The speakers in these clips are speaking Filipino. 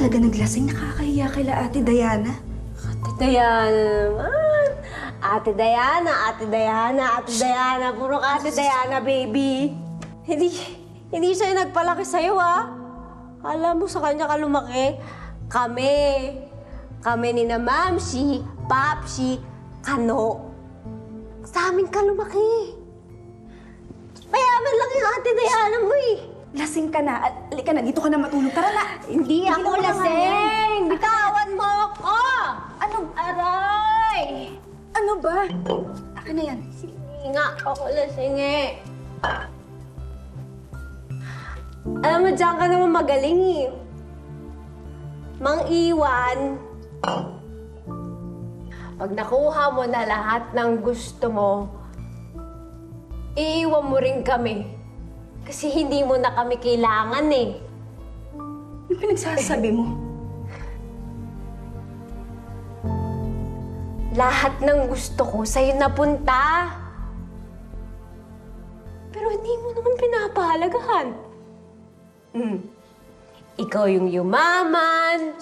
talaga naglasing? Nakakahiya kila Ate Diana. Ate Diana naman. Ate Diana, Ate Diana, Ate Diana. Puro ka Ate Diana, baby. Hindi, hindi siya nagpalaki sa'yo, ha? Alam mo sa kanya ka lumaki. Kami. Kami ni na Mamsi, Papsi, Kano. Sa amin ka lumaki. Mayaman lang yung Ate Diana mo, eh. Lasing ka na. Al- Halika na, dito ka na matulog. Tara na! Hindi ako mo lasing! Bitawan mo ako! Ano? Aray! Ano ba? Akin na yan. Sige nga, ako lasing eh. Alam mo, diyan ka naman magaling eh. Mang iwan. Pag nakuha mo na lahat ng gusto mo, iiwan mo rin kami. Kasi hindi mo na kami kailangan eh. Ano pinagsasabi mo? Lahat ng gusto ko sa'yo napunta. Pero hindi mo naman pinapahalagahan. Hmm. Ikaw yung yumaman.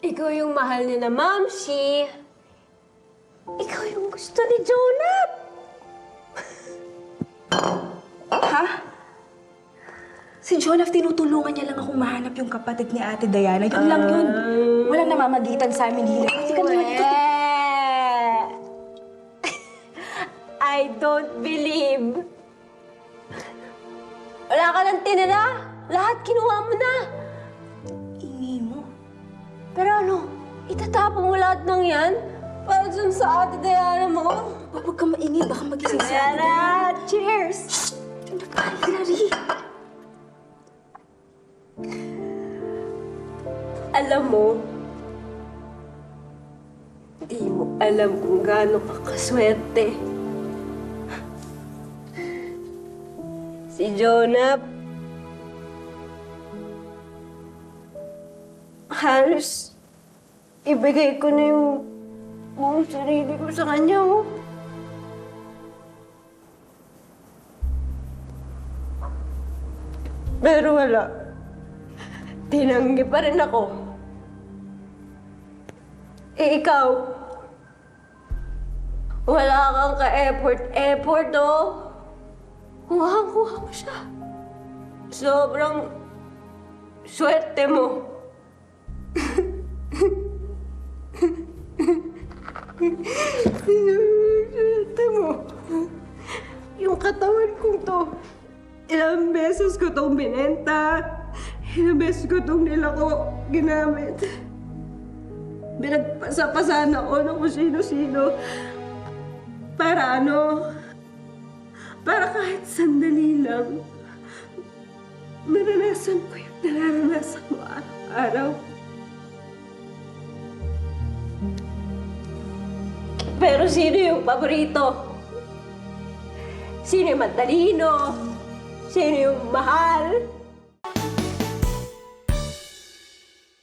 Ikaw yung mahal niya na mamsi. Ikaw yung gusto ni Jonat. Si Jonah, tinutulungan niya lang akong mahanap yung kapatid ni Ate Diana. Yun lang yun. Walang namamagitan sa amin hila. Ka naman. I don't believe. Wala ka nang tinira. Lahat kinuha mo na. Ingi mo. Pero ano, itatapon mo lahat ng yan? Para dun sa ate Diana mo? Huwag ka maingay. Baka magising si Ate Diana. Diana, cheers! Hilary. Alam mo, di mo alam kung gaano ka kaswerte. Si Jonah, halos ibigay ko na yung buong sarili ko sa kanya. Oh. Pero wala. Tinanggi pa rin ako. Eh, ikaw, wala kang ka-effort-effort, oh. Kuha-kuha mo siya. Sobrang swerte mo. swerte mo. Yung katawan kong to, ilang beses ko tong binenta, ilang beses ko tong nilako ginamit. Binagpasa-pasan ako ng kung sino-sino. Para ano? Para kahit sandali lang, naranasan ko yung nararanasan mo araw-araw. Pero sino yung paborito? Sino yung matalino? Sino yung mahal?